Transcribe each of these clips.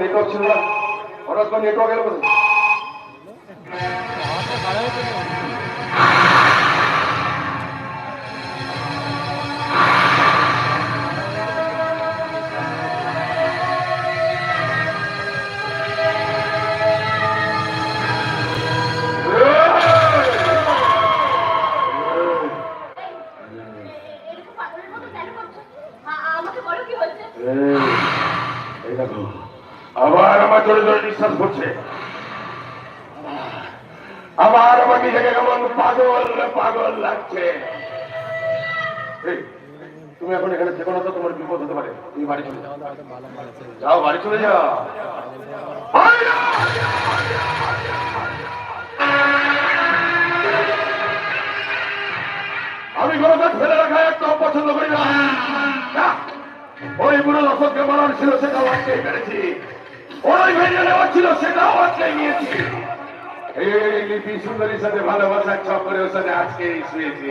Network ছিল না হঠাৎ নেটওয়ার্ক এলো কোথায়? আবার আমার জোরে জোরে নিঃশ্বাস করছে আবার আমার নিজেকে কেমন পাগল পাগল লাগছে। তুমি এখন এখানে থেকো না তো তোমার বিপদ হতে পারে। তুমি বাড়ি চলে যাও। যাও বাড়ি চলে যাও। আমি কোনোদিন ফেলে রাখা একদম পছন্দ করি না, ওই বুড়ো দশককে মারার ছিল সেটাও আটকেই পেরেছি। ওই ভেঙে নেওয়া ছিল সেটাও আটকে নিয়েছি। এই লিপি সুন্দরীর সাথে ভালোবাসার চক্করে ওর সাথে আজকে শুয়েছি।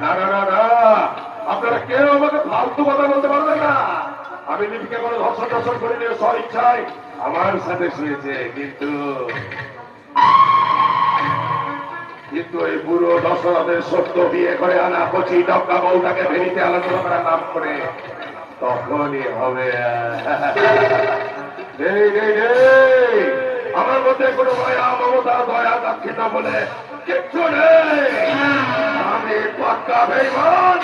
না না না না, আপনারা কেউ আমাকে ফালতু কথা বলতে পারবেন না। আমি লিপিকে কোনো ধর্ষণ টর্ষণ করিনি, স্ব ইচ্ছায় আমার সাথে শুয়েছে, কিন্তু কিন্তু এই বুড়ো দশরথের সত্য বিয়ে করে আনা কচি ডক্কা বউটাকে ভেরিতে আলোচনা করা নাম করে, তখনই হবে। আমার মধ্যে কোনো মায়া, মমতা, দয়া দাক্ষিণা বলে কিচ্ছু নেই। আমি পাক্কা বেইমান।